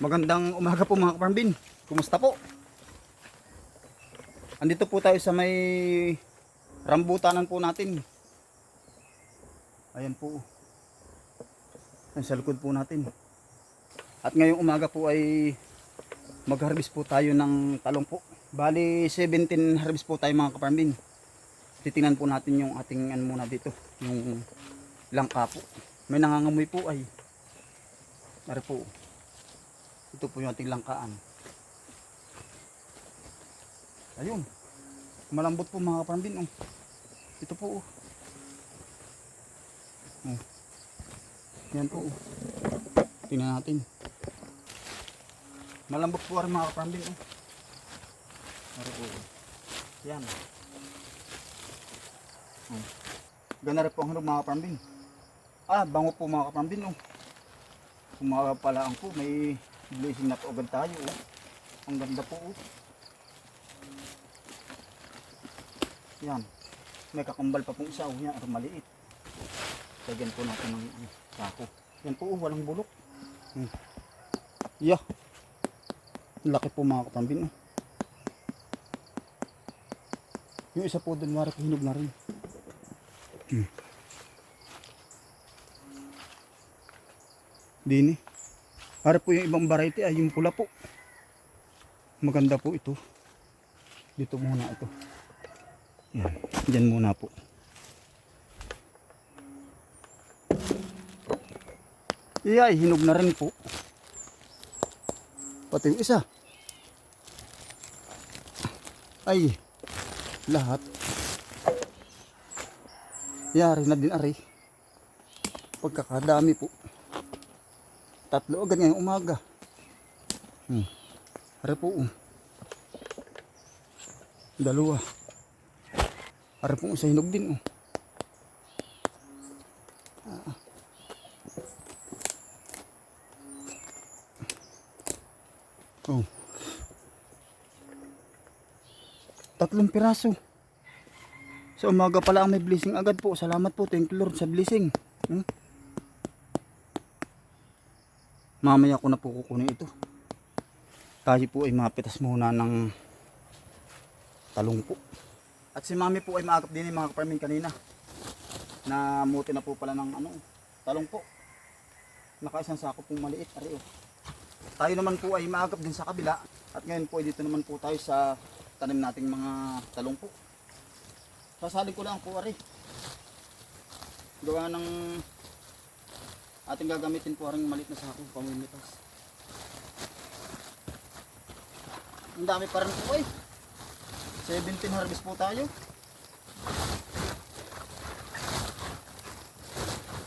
Magandang umaga po mga kaparmbin. Kumusta po? Andito po tayo sa may rambutanan po natin. Ayan po. Ayan sa likod po natin. At ngayong umaga po ay mag-harvest po tayo ng talong po. Bali 17 harvest po tayo mga kaparmbin. Titingnan po natin yung ating ano muna dito. Yung langka po. May nangangamoy po ay. Nari po. Ito po yung ating langkaan. Ayun. Malambot po mga kaparambin. Oh. Ito po. Oh. Oh. Yan po. Oh. Tingnan natin. Malambot po rin mga kaparambin. Oh. Ano po. oh. Yan. Oh. Gana rin po ang hanap mga kaparambin. Ah, bango po mga kaparambin. Oh. Kumaga pala ang po. May blazing na po tayo. Oh. Ang ganda po. Oh. Yan. May kakambal pa pong isa. Oh. Yan, maliit. Lagyan po natin ng sako. Yan po, oh, walang bulok. Hmm. Yeah. Laki po mga kapambin. Oh. Yung isa po doon, wari po hinog na rin. Dini. Para po yung ibang variety ay yung pula po. Maganda po ito. Dito muna ito. Yan. Diyan muna po. Iya, hinog na rin po. Pati yung isa. Ay, lahat. Yari na din ari. Pagkakadami po. Tatlo agad ngayong umaga. Hmm. Ari po. um. Dalawa. Ari po isa hinog din. Oh. Oh. Tatlong piraso. Sa umaga pala ang may blessing agad po. Salamat po. Thank you Lord sa blessing. Hmm? Mamaya ko na po kukunin ito. Tayo po ay mapitas muna ng talong po. At si mami po ay maagap din yung mga kaparmin kanina. Na muti na po pala ng ano, talong po. Nakaisang sako pong maliit. Ari, oh. Tayo naman po ay maagap din sa kabila. At ngayon po ay dito naman po tayo sa tanim nating mga talong po. Sasali ko lang po ari. Gawa ng ating gagamitin po rin maliit na sako pamimitas. Ang dami pa rin po ay. 17 harvest po tayo.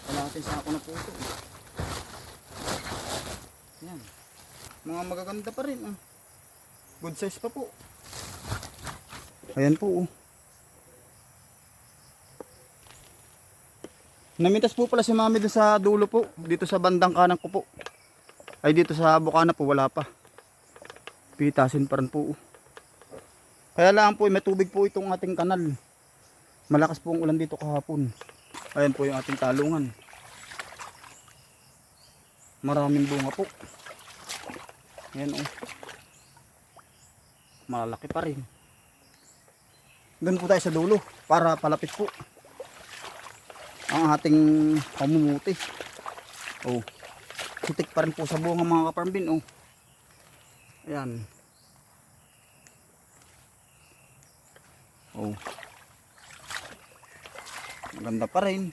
Kalahating sako na po ito. Yan. Mga magaganda pa rin. ah. Good size pa po. Ayan po. Oh. Namitas po pala si mami dun sa dulo po. Dito sa bandang kanan ko po. Ay dito sa bukana po wala pa. Pitasin pa rin po. Kaya lang po may tubig po itong ating kanal. Malakas po ang ulan dito kahapon. Ayan po yung ating talungan. Maraming bunga po. Ayan oh. Malalaki pa rin. Doon po tayo sa dulo para palapit po ang ating pamumuti. Oh. Sitik pa rin po sa bunga mga kaparmbin. Oh. Ayan. Oh. Maganda pa rin.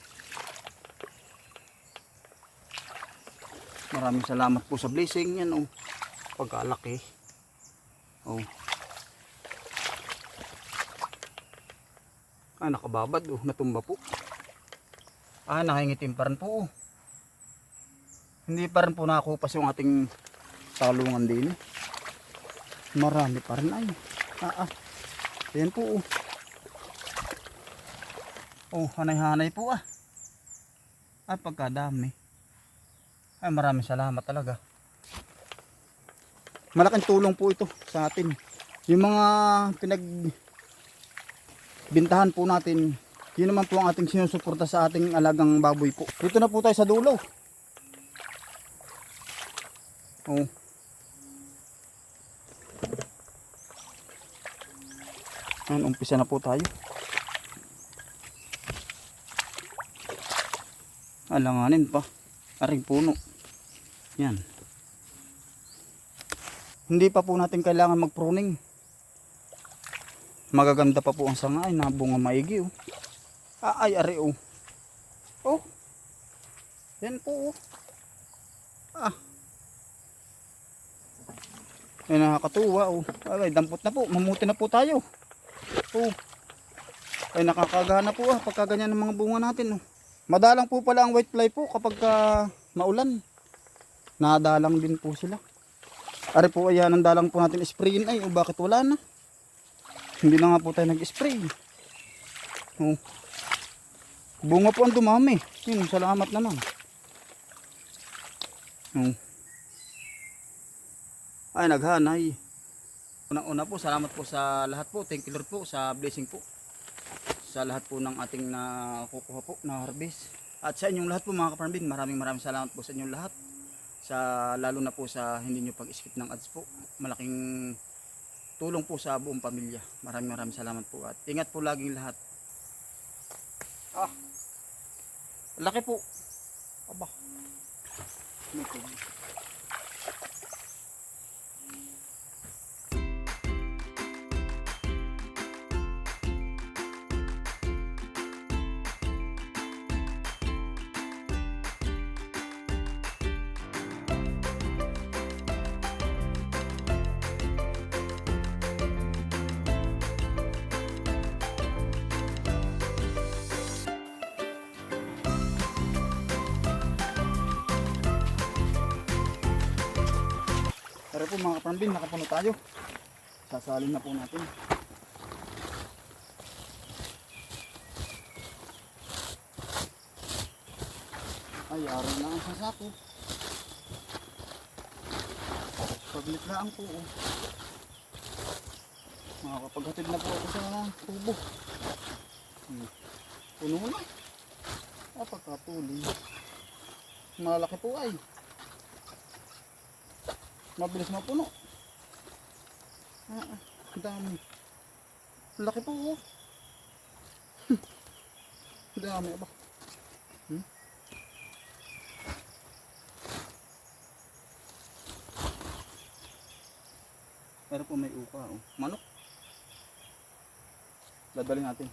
Maraming salamat po sa blessing. Yan oh. Pagkalaki. Oh. Ah, nakababad oh. Natumba po. Ah, nakingitim pa rin po. Hindi pa rin po nakakupas yung ating talungan din. Marami pa rin ay. Ah, ah. Ayan po. Oh, oh hanay-hanay po ah. Ay, pagkadami. Ay, maraming salamat talaga. Malaking tulong po ito sa atin. Yung mga pinag bintahan po natin Yun naman po ang ating sinusuporta sa ating alagang baboy po. Dito na po tayo sa dulo. Oh. Ayan, umpisa na po tayo. Alanganin pa. Aring puno. Yan. Hindi pa po natin kailangan mag-pruning. Magaganda pa po ang sanga ay nabunga maigi oh. Ah, ay ari oh. Oh. Yan po oh. Ah. Ay nakakatuwa oh. Ay dampot na po. Mamuti na po tayo. Oh. Ay nakakagana po ah pagka ganyan ang mga bunga natin oh. Madalang po pala ang white fly po kapag ah, maulan. Nadalang din po sila. Ari po ayan ang dalang po natin sprayin ay oh, bakit wala na? Hindi na nga po tayo nag-spray. Oh. Bunga po ang dumami. Yun, salamat naman. Oh. Ay, naghanay. Unang-una po, salamat po sa lahat po. Thank you Lord po sa blessing po. Sa lahat po ng ating nakukuha po na harvest. At sa inyong lahat po mga kaparambin, maraming maraming salamat po sa inyong lahat. Sa lalo na po sa hindi nyo pag-skip ng ads po. Malaking tulong po sa buong pamilya. Maraming maraming salamat po at ingat po laging lahat. Ah. Laki po. Aba. May po mga kaparambin, nakapuno tayo. Sasalin na po natin. Ay, araw na ang sasako. Pagliklaan po. Oh. Makakapaghatid na po ako sa tubo. Hmm. Puno na. Pagkatuloy. Malaki po ay. Mabilis mapuno. Ah, ah, ang dami. Laki po oh. Ang dami ba? Hmm? Pero po may uka oh. Manok. Dadali natin.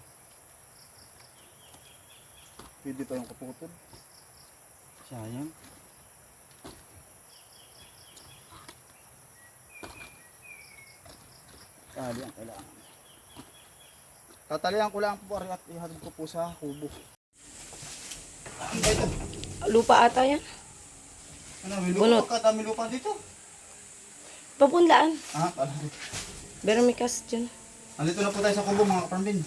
Pwede pa yung kaputol. Sayang. Tali ang kailangan. Tatalian ko lang po at ihatid ko po sa kubo. Lupa ata yan. Ano, may Bunot. lupa ka, dami lupa dito. Papunlaan. Ah, pala. Vermicast dyan. Andito na po tayo sa kubo mga kaparambin.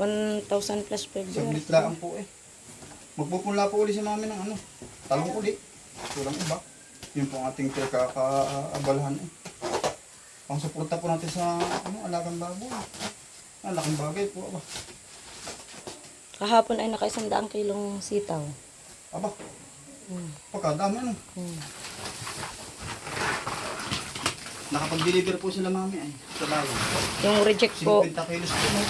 1,000 plus per year. Saglit lang po eh. Magpupunla po uli si mami ng ano. Talong uli. Kulang iba. Yun po ang ating kakaabalahan eh. Pang suporta po natin sa ano, alagang baboy. Ah, laking bagay po. Aba. Kahapon ay nakaisandaan kilong sitaw. Aba. Hmm. Pagkadami ano. Hmm. Nakapag-deliver po sila mami ay. Sa bayan. Yung reject po, 50 kilos po. no?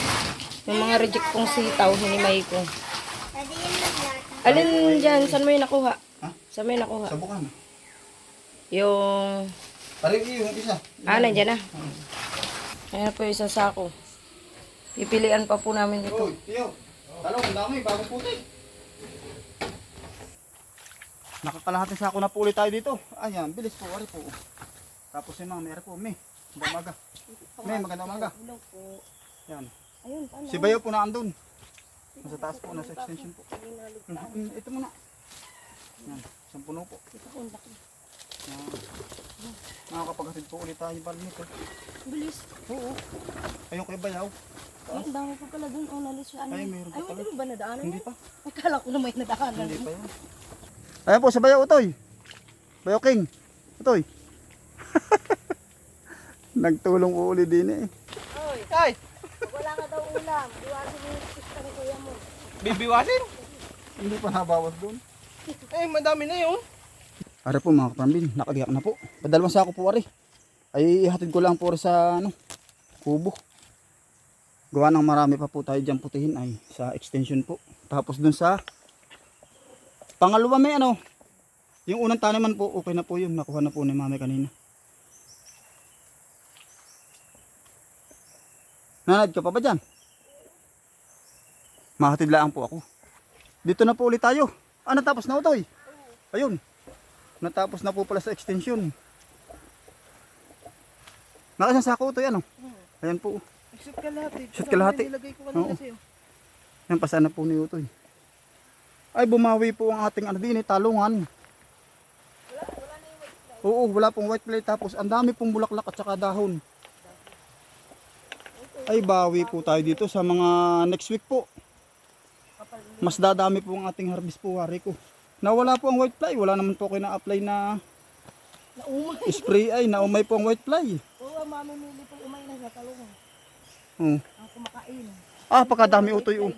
yung mga reject pong sitaw, hinimay ko. Alin dyan? Saan mo yung nakuha? Ha? Saan mo yung nakuha? Sa bukan. Yung... Pareho yung isa. Ah, nandiyan na. Ayan po yung isang sako. Pipilian pa po namin dito. Uy, tiyo. Talong, ang dami. Bagong puti. Nakakalahati sa ako na po ulit tayo dito. Ayan, bilis po. Ari po. Tapos si mami, ari po. May. Umaga. May, maganda umaga. Hello po. Yan. Ayun, paano? Si Bayo po na andun. Nasa taas po, nasa extension po. Mm, Ito muna. Yan, isang puno po. Ito po, ang laki. Yan. Nakakapaghatid po ulit tayo bali nito. Bilis. Oo. Ayun kay Bayaw. Ay, ang dami pa pala dun. Oh, nalis yung ano. Ay, mayroon pa Ay, pala. hindi mo ba nadaanan Hindi pa. Akala ko na may nadaanan. Hindi pa yan. Ayan po, sa Bayaw Utoy. Bayaw King. Utoy. Nagtulong uli din eh. Ay! wala ka daw ulam. Iwasin mo yung pista ni kuya mo. Bibiwasin? Hindi pa nabawas doon. Eh, madami na yun. Ara po mga kaprambin, nakadiyak na po. Padalawang sako po ari. Ay ihatid ko lang po sa ano, kubo. Gawa ng marami pa po tayo dyan putihin ay sa extension po. Tapos dun sa pangalawa may ano, yung unang taniman po, okay na po yun. Nakuha na po ni mami kanina. Nanad ka pa ba dyan? Mahatid lang po ako. Dito na po ulit tayo. Ah, natapos na ito eh. Ayun. Natapos na po pala sa extension. Nakasang sako ito yan oh. Ayan po. Shoot ka lahat eh. Shoot kalahati. Nilagay ko kanina sa'yo. Yan pasana po ni Utoy. Ay bumawi po ang ating ano din eh, talungan. Oo, wala pong white plate tapos ang dami pong bulaklak at saka dahon. Ay bawi po tayo dito sa mga next week po. Mas dadami po ang ating harvest po wari ko. Nawala po ang white fly, wala naman po kayo na-apply na Naumay. spray ay naumay po ang white fly. Oo, mamimili po umay na sa talungan. Oo. Ang kumakain. Ah, pagkadami utoy oh.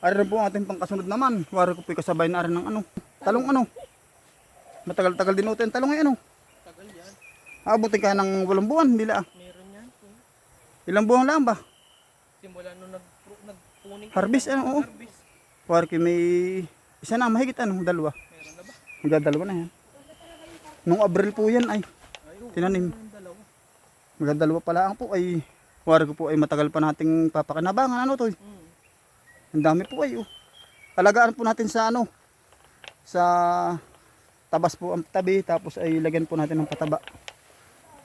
Ari rin po ang ating pangkasunod naman. Wari ko po kasabay na rin ng ano. Talong ano. Matagal-tagal din utoy ang talong ay ano. Tagal yan. Abutin ka ng walang buwan, hindi la. Meron yan. Ilang buwan lang ba? Simula nung nag, nagpuning. Harvest ano, oo. Harvest. Wari ko may isa na, mahigit ano, dalawa. Magdadalawa na yan. Nung Abril po yan ay, tinanim. Magdadalawa pala ang po ay, wari ko po ay matagal pa nating papakinabangan ano to. Ang dami po ay oh. Alagaan po natin sa ano, sa tabas po ang tabi, tapos ay lagyan po natin ng pataba.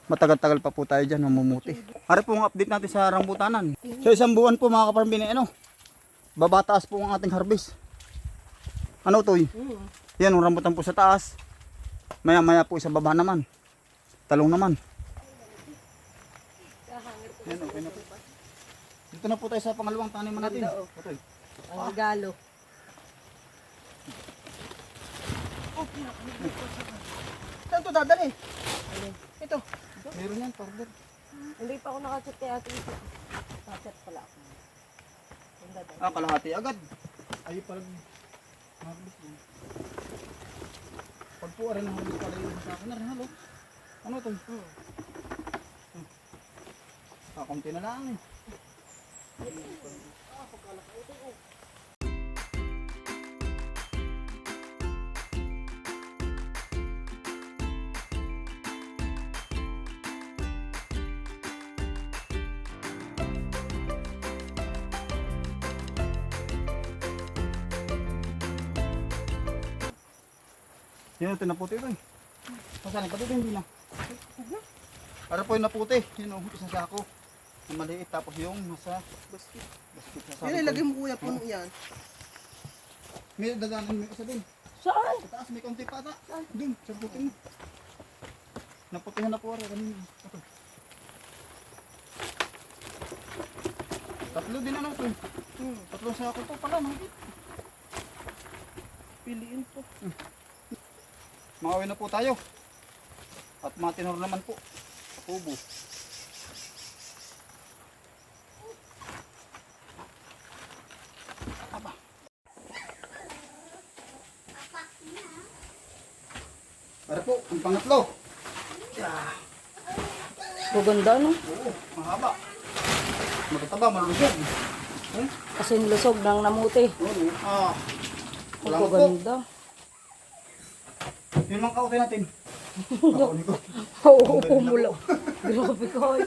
Matagal-tagal pa po tayo dyan, mamumuti. Hari po ang update natin sa rambutanan. So isang buwan po mga kaparambin, eh, ano, babataas po ang ating harvest. Ano to Mm. Yan, ang rambutan po sa taas. Maya maya po sa baba naman. Talong naman. Yan, okay na po. Dito na po tayo sa pangalawang taniman natin. Ito, eh. Ang regalo. Saan to dadali? Ito. Meron yan, powder. Hindi pa ako nakachat kay ate. Nakachat pala ako. Ah, kalahati agad. Ay, pag harvest din. Pag po rin ang harvest pala yung sa akin na rin, halo. Ano ito? Hmm. Ah, konti na lang eh. Yan ito na puti ito eh. Masaan pa dito hindi na. Para po yung naputi. Yun o, isang sako. Yung maliit tapos yung nasa Basket. basket na Yan, ilagay mo kuya puno yan. May daganan may isa dun. Saan? Sa taas may konti pa ata. Dun, sa puti mo. Naputihan na po rin kanina. Ito. Tatlo din ano ito. Hmm, tatlong sako to pala. Mahigit. Piliin po. Makawin na po tayo. At matinor naman po. Kubo. Aba. Para po, ang pangatlo. Yeah. Maganda no? Oo, mahaba. Magtataba, malusog. Hmm? Kasi lusog ng namuti. Oo, ah. Wala po. Maganda. Yun lang kautin natin. Kakunin ko. Oo, pumulo. Grabe ko.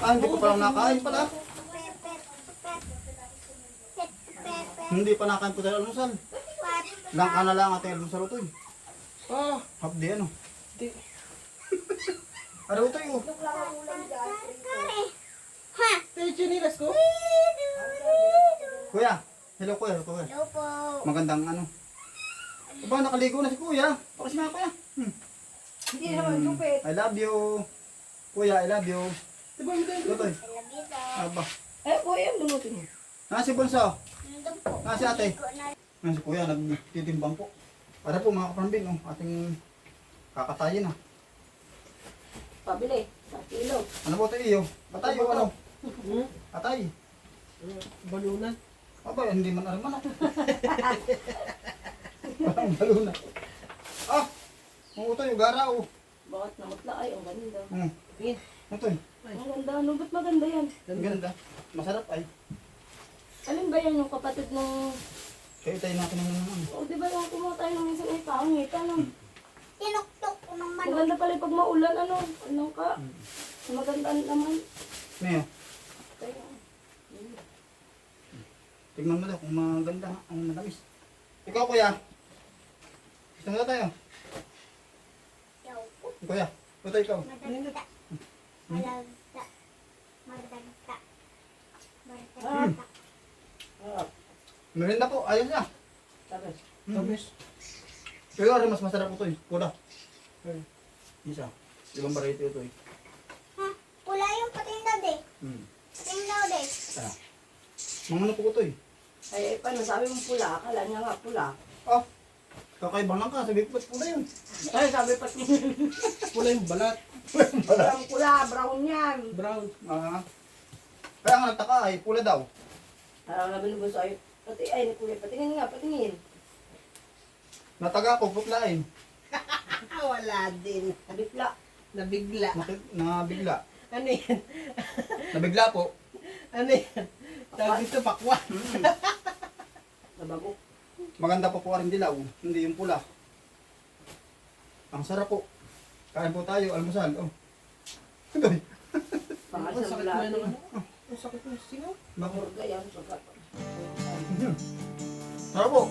Ah, hindi ko pa lang nakain pala. Hindi pa nakain po tayo almusal. Lang ka na lang ating almusal ito eh. Ah, Hapdi ano. di. Araw ito eh. oh. Eh, chinilas ko. Kuya. Hello kuya. Hello kuya. Hello po. Magandang ano. Aba, nakaligo na si kuya. Pakas nga kuya. Hmm. Hindi naman lupit. I love you. Kuya, I love you. Diba yung ganyan? Ito eh. Aba. Eh, kuya, bunutin mo. Nasa si Bunso. Nasa si ate. Nasa si kuya, nagtitimbang po. Para po mga kapambing, oh, ating Kakatayin na. Pabili. Sa kilo. Ano po ito iyo? Patay o ano? Hmm? Patay. Balunan. Aba, hindi man alam ano. Parang baluna. Ah! Ang utoy, yung gara o. Bakit namutla ay ang ganda. Hmm. Tingin. Utoy, Ang ganda. Ano ba't maganda yan? ang ganda. Masarap ay. Alin ba yan yung kapatid ng... Kaya tayo natin ng naman. O di ba yung kumuha tayo ng minsan ay pangit? Ano? Tinuktok ko ng manok. Maganda pala yung pag maulan. Ano? Ano ka? Maganda naman. Ngayon, Kaya, tignan mo daw kung maganda ang matamis. Ikaw kuya. Gusto mo na tayo? Yaw ko. Kuya, ito ikaw. Madagta. Malagta. Madagta. Ah. Madagta. ah, Merinda po, ayos na. sabi. Tabis. Pero ano mas masarap ito eh. Kuda. Hmm. Isa. Ibang variety ito eh. Ha? Pula yung pating daw de. Hmm. Pating daw de. Tara. Mga po ito eh. Ay, ay, paano sabi mo pula? Akala niya nga pula. Ah, kakaibang lang ka. Sabi ko, ba't pula yun? Ay, sabi pa Pula yung balat. Parang pula, brown yan. Brown. Ah. Kaya nga nagtaka ay pula daw. Parang nabi ng ay, pati, ay, ni kuya, patingin nga, patingin. Nataga ko, putlain. Ah, wala din. Nabipla. Nabigla. Nakit, nabigla. Ano yan? Nabigla po. Ano yan? Tawag dito pakwan. Nabago. Maganda po po rin dilaw. Hindi yung pula. Ang sarap po. Kain po tayo, almusal. Oh. Ito eh. Pangal Ang sa sakit yan ng ano? Ang sakit yung singaw. Bakit? Murga yan. Sagat. Sarap po.